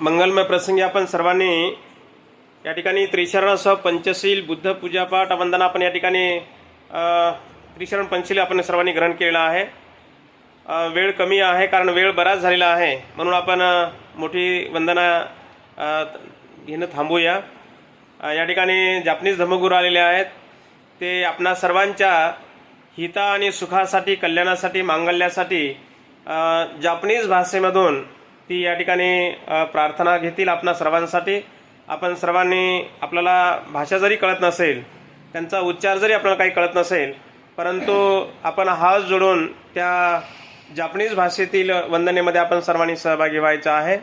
मंगलमय प्रसंगी आपण सर्वांनी या ठिकाणी त्रिशरणासह पंचशील बुद्ध पूजापाठ वंदना आपण या ठिकाणी त्रिशरण पंचशील आपण सर्वांनी ग्रहण केलेला आहे. वेळ कमी आहे कारण वेळ बराच झालेला आहे. म्हणून आपण मोठी वंदना घेणं थांबूया. या ठिकाणी जापनीज धर्मगुरू आलेले आहेत. ते आपणा सर्वांच्या हिता आणि सुखासाठी कल्याणासाठी मांगल्यासाठी जापनीज भाषेमधून ती या ठिकाणी प्रार्थना घेतील आपणा सर्वांसाठी. आपण सर्वांनी आपल्याला भाषा जरी कळत नसेल त्यांचा उच्चार जरी आपल्याला काही कळत नसेल परंतु आपण हात जोडून त्या जापनीज भाषेतील वंदनेमध्ये आपण सर्वांनी सहभागी व्हायचं आहे.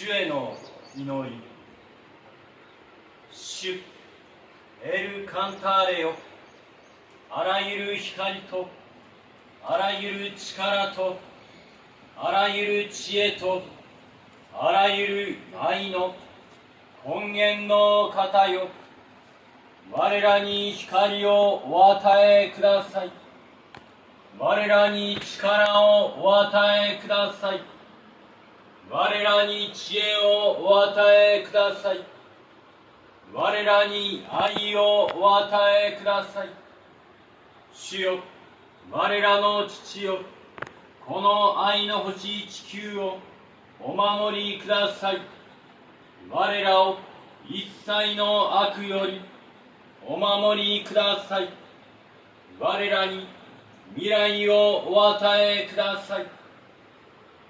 主への祈り主エル・カンターレよ。あらゆる光とあらゆる力とあらゆる知恵とあらゆる愛の根源の方よ。我らに光をお与えください。我らに力をお与えください。我らに知恵をお与えください。我らに愛をお与えください。主よ我らの父よこの愛の星地球をお守りください。我らを一切の悪よりお守りください。我らに未来をお与えください。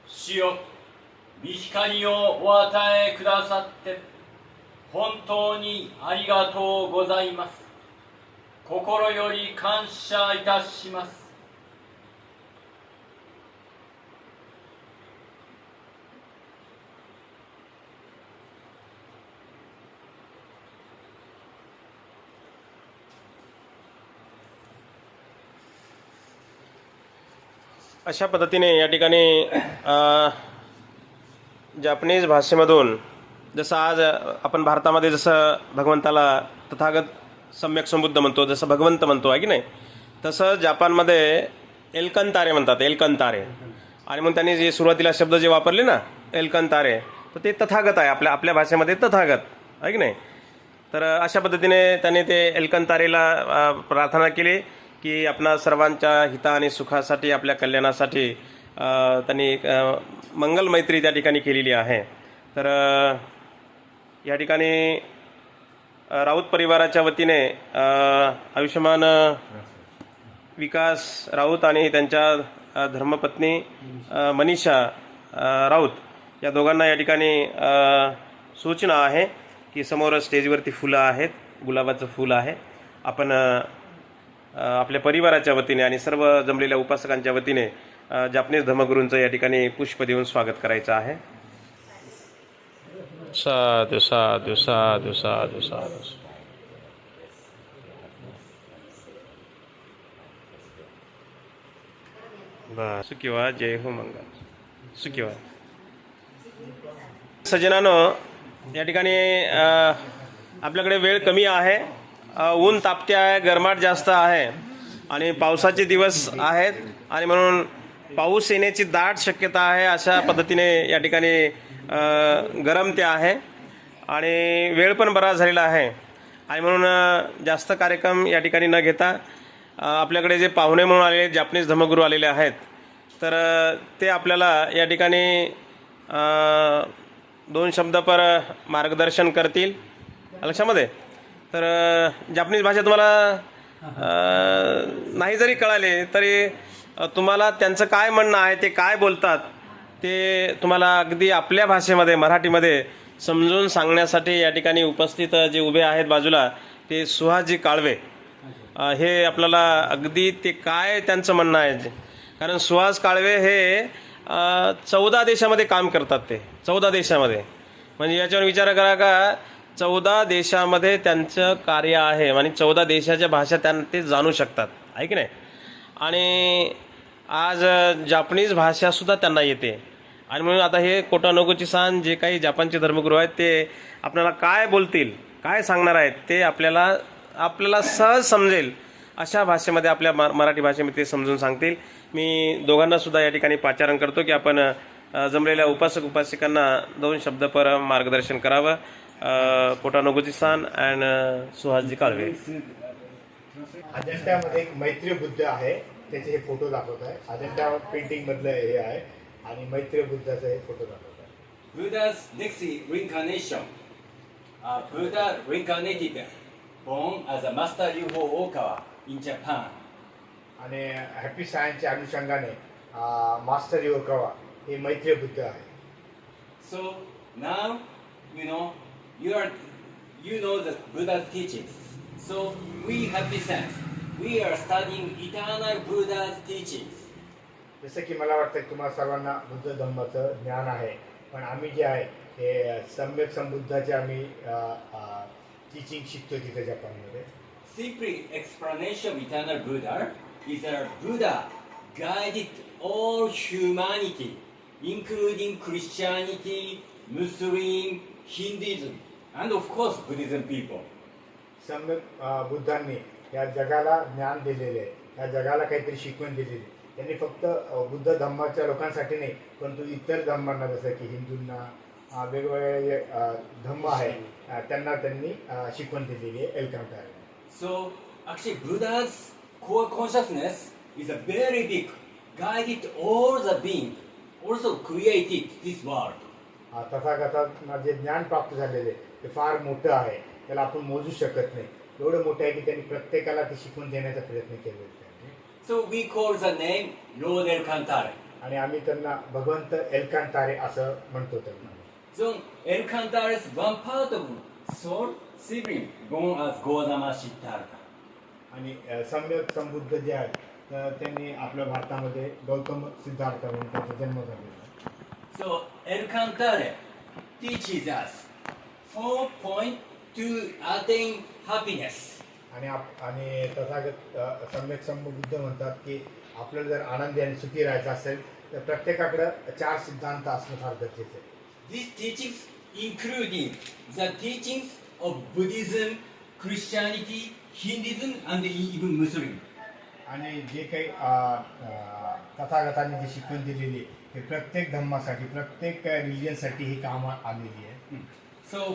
主よ御光をお与えくださって本当にありがとうございます心より感謝いたします अशा पद्धतीने या ठिकाणी अ, जापानीज भाषेमधून जसं आज आपण भारतामध्ये जसं भगवंताला तथागत सम्यक संबुद्ध म्हणतो जसं भगवंत म्हणतो आहे की नाही? तसं जपानमध्ये एलकन तारे म्हणतात एल्कन तारे आणि मग त्यांनी जे सुरुवातीला शब्द जे वापरले ना एल्कन तारे तर ते तथागत आहे आपल्या आपल्या भाषेमध्ये तथागत आहे की नाही? तर अशा पद्धतीने त्यांनी ते एल्कन तारेला प्रार्थना केली की आपणा सर्वांच्या हिता आणि सुखासाठी आपल्या कल्याणासाठी त्यांनी अ, मंगल मैत्री त्या ठिकाणी केलेली आहे. तर या ठिकाणी राऊत परिवाराच्या वतीने आयुष्यमान विकास राऊत आणि त्यांच्या धर्मपत्नी मनीषा राऊत या दोघांना या ठिकाणी सूचना आहे की समोर स्टेजवरती फुलं आहेत गुलाबाचं फुल आहे. आपण आपल्या परिवाराच्या वतीने आणि सर्व जमलेल्या उपासकांच्या वतीने जापनीज धर्मगुरूंचं या ठिकाणी पुष्प देऊन स्वागत करायचं आहे. साधू साधू साधू साधू साधू. बर सुखी व्हा जय हो मंगल. सुखी व्हा सजनानो या ठिकाणी आपल्याकडे वेळ कमी आहे. ऊन तापते आहे गरमाट जास्त आहे. आणि पावसाचे दिवस आहेत. आणि म्हणून पाऊस येण्याची दाट शक्यता आहे अशा पद्धतीने या ठिकाणी गरम ते आहे. आणि वेळ पण बराच झालेला आहे. आणि म्हणून जास्त कार्यक्रम या ठिकाणी न घेता आपल्याकडे जे पाहुणे म्हणून आलेले जापनीज धर्मगुरू आलेले आहेत तर ते आपल्याला या ठिकाणी दोन शब्द पर मार्गदर्शन करतील. लक्षामध्ये? तर जापनीज भाषा तुम्हाला नाही जरी कळाले तरी तुम्हाला त्यांचं काय म्हणणं आहे ते काय बोलतात ते तुम्हाला अगदी आपल्या भाषेमध्ये मराठीमध्ये समजून सांगण्यासाठी या ठिकाणी उपस्थित जे उभे आहेत बाजूला ते सुहाजी काळवे. हे आपल्याला अगदी ते काय त्यांचं म्हणणं आहे कारण सुहास काळवे हे चौदा देशामध्ये काम करतात ते चौदा देशामध्ये. म्हणजे याच्यावर विचार करा का चौदा देशामध्ये त्यांचं कार्य आहे आणि चौदा देशाच्या भाषा त्यां ते जाणू शकतात आहे की नाही? आणि आज जापनीज भाषासुद्धा त्यांना येते. आणि म्हणून आता हे कोटानोगोची सान जे काही जपानचे धर्मगुरू आहेत ते आपल्याला काय बोलतील काय सांगणार आहेत ते आपल्याला आपल्याला सहज समजेल. अशा भाषेमध्ये आपल्या म मराठी भाषेमध्ये ते समजून सांगतील. मी दोघांना सुद्धा या ठिकाणी पाचारण करतो की आपण जमलेल्या उपासक उपासिकांना दोन शब्द पर मार्गदर्शन करावं. कोटानोगोची सान अँड सुहासजी काळवे. अजंट्यामध्ये एक मैत्री बुद्ध आहे. त्याचे हे फोटो दाखवत आहे. आणि त्या पेंटिंग मधलं हे आहे. आणि मैत्री बुद्धाचे हे फोटो दाखवत आहे. Buddha's next reincarnation Buddha reincarnated born as a master Ryu ho, ho Okawa in Japan. आणि हॅपी सायन्सच्या अनुषंगाने मास्टर यू हो कवा हे मैत्री बुद्ध आहे. So now you know you are you know the Buddha teaching so we Happy Science We are studying eternal Buddha's teachings. जसं की मला वाटतं की तुम्हाला सर्वांना बुद्ध धम्माचं ज्ञान आहे पण आम्ही जे आहे ते सम्यक संबुद्धाचे आम्ही टीचिंग शिकतो तिथे जपानमध्ये Simply explanation of eternal Buddha is that Buddha guided all humanity, including Christianity, Muslim, Hinduism, and of course Buddhism people. सम्यक अं, बुद्धांनी या जगाला ज्ञान दिलेले आहे. या जगाला काहीतरी शिकवण दिलेली त्यांनी फक्त अं, बुद्ध धम्माच्या लोकांसाठी नाही परंतु इतर धर्मांना जसं की हिंदूंना अं, वेगवेगळे अं, धम्म आहे अं, त्यांना त्यांनी अं, शिकवण दिलेली आहे एलकांटाने So actually Buddha's core consciousness is a very big, guided all the being, also created this world. अं, तथागतांना जे ज्ञान प्राप्त झालेले ते फार मोठं आहे. त्याला आपण मोजू शकत नाही. एवढं मोठं आहे की त्यांनी प्रत्येकाला ते शिकवून देण्याचा प्रयत्न केलेला आहे So we call the name Lord El Cantare. आणि आम्ही त्यांना भगवंत एलकांतारे असं म्हणतो त्यांना So El Cantare is one part of soul sibling as Gautama Siddhartha. आणि अ, सम्यक संबुद्ध जे आहेत तर त्यांनी आपल्या भारतामध्ये गौतम सिद्धार्थ म्हणून त्यांचा जन्म झालेला आहे. So El Cantare teaches us four point to attain happiness. आणि आप आणि तथागत अ, सम्यक संबुद्ध म्हणतात की आपल्याला जर आनंदी आणि सुखी राहायचं असेल तर प्रत्येकाकडं चार सिद्धांत असणं फार गरजेचं आहे These teachings including the teachings of Buddhism, Christianity, Hinduism, and even Muslim. आणि जे काही अ, अ, तथागतांनी जी शिकवण दिलेली हे प्रत्येक धर्मासाठी प्रत्येक रिलिजनसाठी ही कामं आलेली आहे So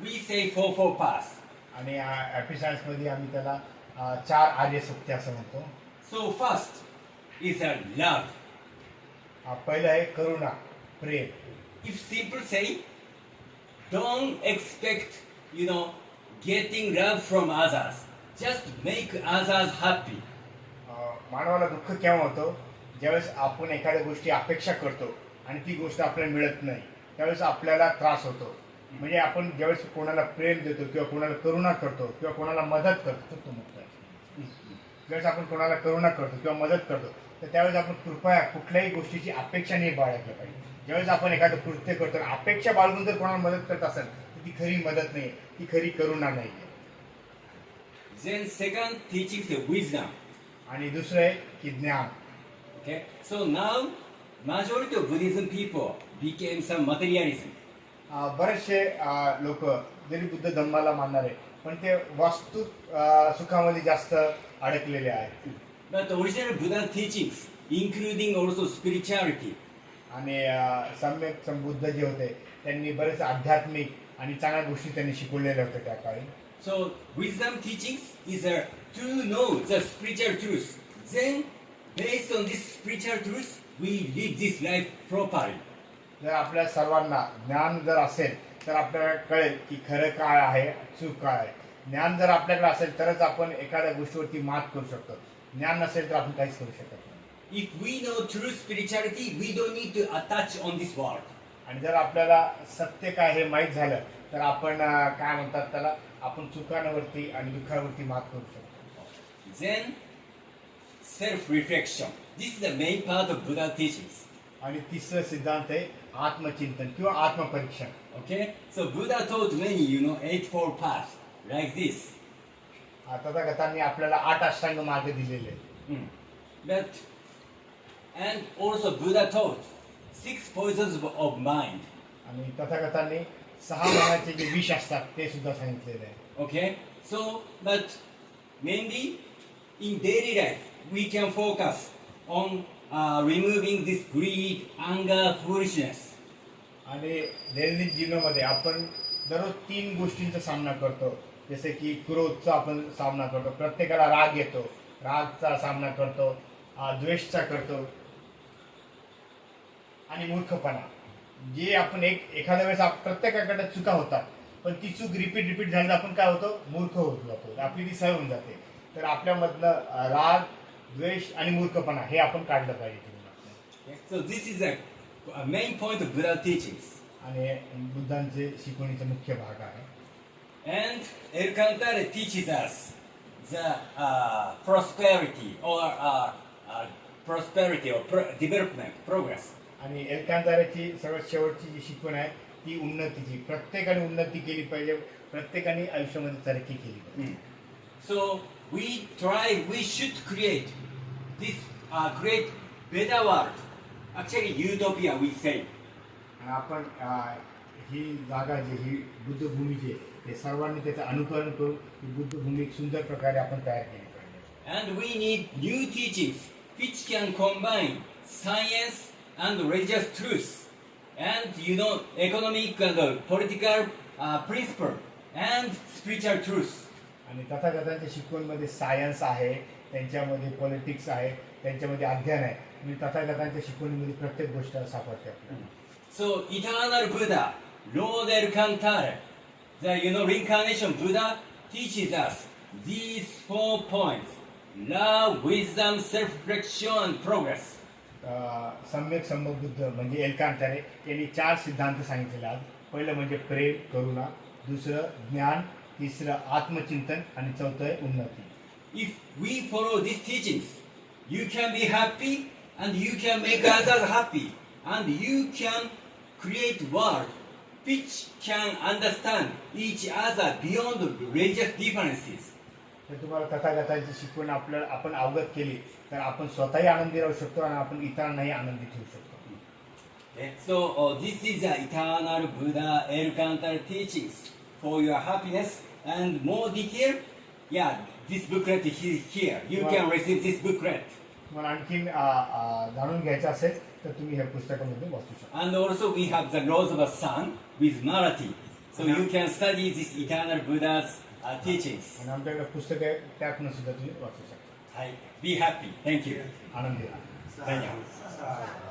we say four four paths. आणि हॅपी सायन्समध्ये आम्ही त्याला अ, चार आर्य सत्य असं म्हणतो So first is a love. अ, पहिलं आहे करुणा प्रेम If simple say, don't expect, you know, getting love from others. Just make others happy. अं, मानवाला दुःख केव्हा होतं ज्यावेळेस आपण एखाद्या गोष्टी अपेक्षा करतो आणि ती गोष्ट आपल्याला मिळत नाही त्यावेळेस आपल्याला त्रास होतो म्हणजे आपण ज्यावेळेस कोणाला प्रेम देतो किंवा कोणाला करुणा करतो किंवा कोणाला मदत करतो तो मुक्त आहे ज्यावेळेस आपण कोणाला करुणा करतो किंवा मदत करतो तर त्यावेळेस आपण कृपया कुठल्याही गोष्टीची अपेक्षा नाही बाळगलं पाहिजे ज्यावेळेस आपण एखादं कृत्य करतो अपेक्षा बाळगून जर कोणाला मदत करत असेल तर ती खरी मदत नाही ती खरी करुणा नाही Then second teachings of wisdom. आणि दुसरं आहे की ज्ञान Okay. So now majority of Buddhism people became some materialism. बरेचसे लोक जरी बुद्ध धर्माला मानणार आहे पण ते वास्तू सुखामध्ये जास्त अडकलेले आहेत. इन्क्लुडिंग ऑल्सो स्पिरिच्युअलिटी आणि सम्यक संबुद्ध जे होते त्यांनी बरेच आध्यात्मिक आणि चांगल्या गोष्टी त्यांनी शिकवलेल्या होत्या त्या काळी. So wisdom teaching is a to know the spiritual truth then based on this spiritual truth we lead this life properly जर आपल्या सर्वांना ज्ञान जर असेल तर आपल्याला कळेल की खरं काय आहे चूक काय आहे ज्ञान जर आपल्याकडे असेल तरच आपण एखाद्या गोष्टीवरती मात करू शकतो ज्ञान नसेल तर आपण काहीच करू शकत नाही If we know true spirituality, we don't need to attach on this world. आणि जर आपल्याला सत्य काय हे माहीत झालं तर आपण अं, काय म्हणतात त्याला आपण चुकांवरती आणि दुःखावरती मात करू शकतो Then, self-reflection. This is the main part of Buddha teachings. आणि तिसरं सिद्धांत आहे आत्मचिंतन किंवा आत्मपरीक्षण Okay? So Buddha taught many, you know, eightfold paths like this. तथागतांनी आपल्याला आठ अष्टांग मार्ग दिलेले आहेत. Mm. But and also Buddha taught six poisons of mind. आणि तथागतांनी सहा मनाचे जे विष असतात ते सुद्धा सांगितलेले आहे Okay, so but mainly in daily life we can focus on uh, removing this greed, anger, foolishness. आणि दैनंदिन जीवनामध्ये आपण दररोज तीन गोष्टींचा सामना करतो. जसे की क्रोधचा आपण सामना करतो. प्रत्येकाला राग येतो. रागचा सामना करतो. अं, द्वेषचा करतो. आणि मूर्खपणा. जे आपण एक एखाद्या वेळेस आप- प्रत्येकाकडे चुका होतात पण ती चूक रिपीट रिपीट झाली तर आपण काय होतो? मूर्ख होत जातो. आपली ती सवय होऊन जाते. तर आपल्यामधलं अं, राग द्वेष आणि मूर्खपणा हे आपण काढलं पाहिजे So this is a, a main point of Buddha teachings. आणि बुद्धांचे शिकवणीचा मुख्य भाग आहे And El Cantare teaches us the uh, prosperity or uh, uh, prosperity or pro- development, progress. आणि एलकांताऱ्याची सर्वात शेवटची जी शिकवण आहे ती उन्नतीची प्रत्येकाने उन्नती केली पाहिजे प्रत्येकाने आयुष्यामध्ये तरक्की केली पाहिजे So we try, we should create this uh, great better world. Actually, utopia we say. आणि आपण अं, ही जागा जी ही बुद्धभूमीची आहे ते सर्वांनी त्याचं अनुकरण करून ही बुद्धभूमी एक सुंदर प्रकारे आपण तयार केली पाहिजे And we need new teachings which can combine science and religious truth and you know economic and uh, political uh, principle and spiritual truth. आणि तथागतांच्या शिकवणमध्ये सायन्स आहे त्यांच्यामध्ये पॉलिटिक्स आहे त्यांच्यामध्ये अध्ययन आहे. आणि तथागतांच्या शिकवणीमध्ये प्रत्येक गोष्ट सापडते So eternal Buddha, Lord Elkantara, the you know reincarnation Buddha teaches us these four points: love, wisdom, self-reflection, and progress. अं, सम्यक संभव बुद्ध म्हणजे एलकांतारे यांनी चार सिद्धांत सांगितलेले आहेत. पहिलं म्हणजे प्रेम करुणा. दुसरं ज्ञान. तिसरं आत्मचिंतन आणि चौथं आहे उन्नती. If we follow this teaching you can be happy and you can make other happy and you can create world pitch can understand each आज a beyond range of differences तर तुम्हाला तथागताची शिकवण आपल्याला आपण अवगत केली तर आपण स्वतःही आनंदी राहू शकतो आणि आपण इतरांनाही आनंदी ठेवू शकतो. So uh, this is a uh, eternal buddha elkantar teachings for your happiness. and more detail. Yeah, this booklet is here. You can receive this booklet. तुम्हाला आणखीन अं, अं, जाणून घ्यायचं असेल तर तुम्ही हे पुस्तकामध्ये वाचू शकता And also we have the Laws of a Sun with Marathi. So you can study this eternal Buddha's uh, teachings. आणि आमच्याकडे पुस्तक आहे त्यातनं सुद्धा तुम्ही वाचू शकता Hi. Be happy. Thank you. आनंदी राहा Thank you.